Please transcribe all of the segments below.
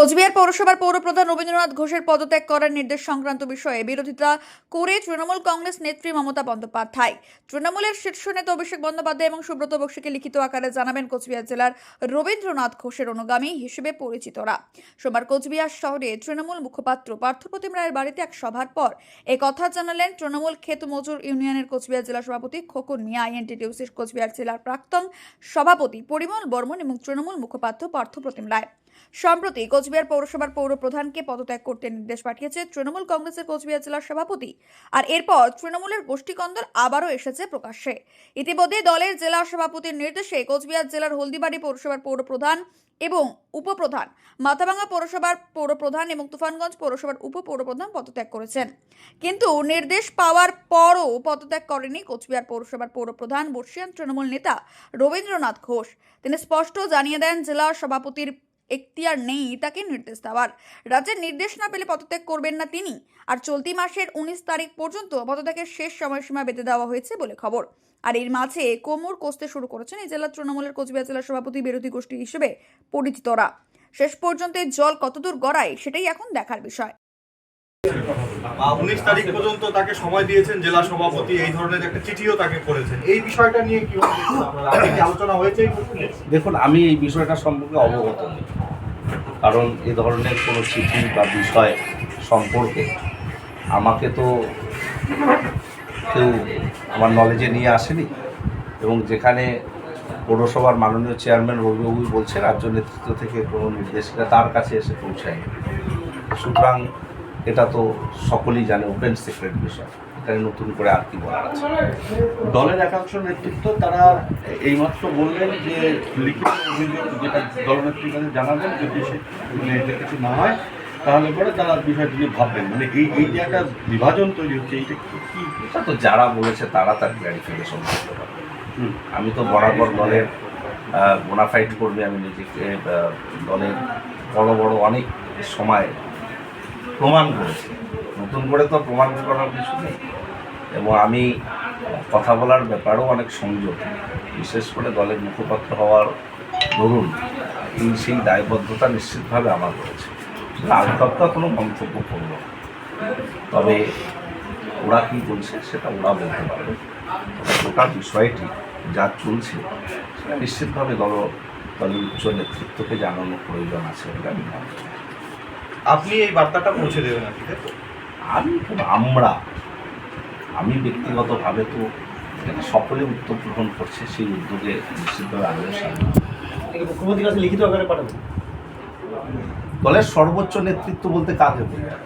কোচবিহার পৌরসভার পৌরপ্রধান রবীন্দ্রনাথ ঘোষের পদত্যাগ করার নির্দেশ সংক্রান্ত বিষয়ে বিরোধিতা করে তৃণমূল কংগ্রেস নেত্রী মমতা বন্দ্যোপাধ্যায়। তৃণমূলের শীর্ষ নেতা অভিষেক বন্দ্যোপাধ্যায় এবং সুব্রত বক্সিকে লিখিত আকারে জানাবেন কোচবিহার জেলার রবীন্দ্রনাথ ঘোষের অনুগামী হিসেবে পরিচিতরা। সোমবার কোচবিহার শহরে তৃণমূল মুখপাত্র পার্থপ্রতিম রায়ের বাড়িতে এক সভার পর এ কথা জানালেন তৃণমূল ক্ষেত মজুর ইউনিয়নের কোচবিহার জেলা সভাপতি খোকন মিয়া, আইএনটিটিউসির কোচবিহার জেলার প্রাক্তন সভাপতি পরিমল বর্মন এবং তৃণমূল মুখপাত্র পার্থপ্রতিম রায়। সম্প্রতি কোচবিহার পৌরসভার পৌর প্রধানকে পদত্যাগ করতে নির্দেশ পাঠিয়েছে তৃণমূল কংগ্রেসের কোচবিহার জেলার সভাপতি। আর এরপর তৃণমূলের গোষ্ঠীকন্দল আবারও এসেছে প্রকাশ্যে। ইতিমধ্যে দলের জেলা সভাপতির নির্দেশে কোচবিহার জেলার হলদিবাড়ি পৌরসভার পৌর প্রধান এবং উপপ্রধান, মাথাভাঙ্গা পৌরসভার পৌরপ্রধান এবং তুফানগঞ্জ পৌরসভার উপপৌরপ্রধান পদত্যাগ করেছেন। কিন্তু নির্দেশ পাওয়ার পরও পদত্যাগ করেনি কোচবিহার পৌরসভার পৌরপ্রধান বর্ষিয়ান তৃণমূল নেতা রবীন্দ্রনাথ ঘোষ। তিনি স্পষ্ট জানিয়ে দেন, জেলা সভাপতির এখতিয়ার নেই তাকে নির্দেশ দেওয়ার। রাজ্যের নির্দেশ না পেলে পদত্যাগ করবেন না তিনি। আর চলতি মাসের উনিশ তারিখ পর্যন্ত পদত্যাগের শেষ সময়সীমা বেঁধে দেওয়া হয়েছে বলে খবর। আর এর মাঝে কোমর কষতে শুরু করেছেন এই জেলার তৃণমূলের কোচবিহার জেলার সভাপতি বিরোধী গোষ্ঠী হিসেবে পরিচিতরা। শেষ পর্যন্ত জল কতদূর গড়ায় সেটাই এখন দেখার বিষয়। উনিশ তারিখ পর্যন্ত তাকে সময় দিয়েছেন জেলা সভাপতি এই ধরনের একটা চিঠিও তাকে করেছেন। এই বিষয়টা নিয়ে কি আলোচনা হয়েছে দেখুন আমি এই বিষয়টা সম্পর্কে অবগত নই। কারণ এ ধরনের কোনো চিঠি বা বিষয় সম্পর্কে আমাকে তো কেউ আমার নলেজে নিয়ে আসেনি এবং যেখানে পৌরসভার মাননীয় চেয়ারম্যান রবিবাবু বলছে রাজ্য নেতৃত্ব থেকে কোনো নির্দেশিকা তার কাছে এসে পৌঁছায়নি। সুতরাং এটা তো সকলেই জানে ওপেন সিক্রেট বিষয়। এখানে নতুন করে আর কি বলার আছে? দলের একাংশ নেতৃত্ব তারা এইমাত্র বললেন যে লিখিত অভিযোগ যেটা দলনেত্রীর কাছে জানাবেন যদি সে এটা কিছু না হয় তাহলে পরে তারা বিষয়টি নিয়ে ভাববেন। মানে এই এই যে একটা বিভাজন তৈরি হচ্ছে এইটা কি এটা তো যারা বলেছে তারা তার ক্ল্যারিফিকেশন করতে পারবে। আমি তো বরাবর দলের বোনাফাইড করবে আমি নিজেকে দলের বড় বড় অনেক সময় প্রমাণ করেছি। নতুন করে তো প্রমাণ করার কিছু নেই। এবং আমি কথা বলার ব্যাপারেও অনেক সংযোগ বিশেষ করে দলের মুখপাত্র হওয়ার দরুন এই সেই দায়বদ্ধতা নিশ্চিতভাবে আমার রয়েছে। আলতপ্তা কোনো মন্তব্য করব না। তবে ওরা কি বলছে সেটা ওরা বলতে পারবে। গোটা বিষয়টি যা চলছে, সেটা নিশ্চিতভাবে দল দলের উচ্চ নেতৃত্বকে জানানোর প্রয়োজন আছে বলে আমি আপনি এই বার্তাটা পৌঁছে দেবেন তো? আমি আমরা আমি ব্যক্তিগতভাবে তো এখানে সকলে উদ্যোগ গ্রহণ করছে সেই উদ্যোগে নিশ্চিতভাবে আমিও সামিল মুখ্যমন্ত্রীর কাছে লিখিত আকারে পাঠাবো? দলের সর্বোচ্চ নেতৃত্ব বলতে কাকে বোঝায়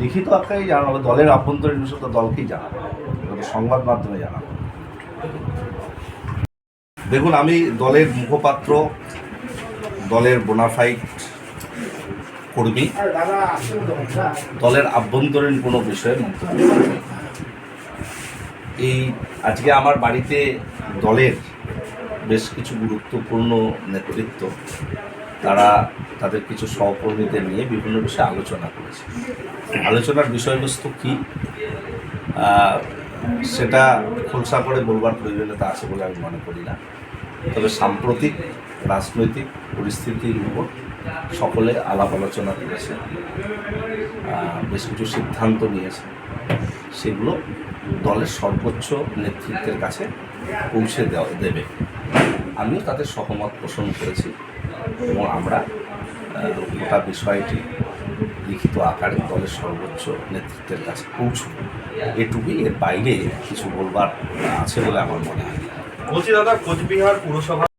লিখিত আকারেই জানাব দলের আভ্যন্তরীণ বিষয় দলকেই জানাব এটা সংবাদ মাধ্যমে জানাব। দেখুন আমি দলের মুখপাত্র দলের বোনাফাইড কর্মী দলের আভ্যন্তরীণ কোনো বিষয়ে মন্তব্য এই আজকে আমার বাড়িতে দলের বেশ কিছু গুরুত্বপূর্ণ নেতৃত্ব, তারা তাদের কিছু সহকর্মীদের নিয়ে বিভিন্ন বিষয়ে আলোচনা করেছে। আলোচনার বিষয়বস্তু কী? সেটা খোলসা করে বলবার প্রয়োজনীয়তা আছে বলে আমি মনে করি না। তবে সাম্প্রতিক রাজনৈতিক পরিস্থিতির উপর সকলে আলাপ আলোচনা করেছে বেশ কিছু সিদ্ধান্ত নিয়েছে। সেগুলো দলের সর্বোচ্চ নেতৃত্বের কাছে পৌঁছে দেওয়া দেবে। আমিও তাদের সহমত পোষণ করেছি এবং আমরা গোটা বিষয়টি লিখিত আকারে দলের সর্বোচ্চ নেতৃত্বের কাছে পৌঁছব। এটুকুই এর বাইরে কিছু বলবার আছে বলে আমার মনে হয়। দাদা কোচবিহার পুরসভা।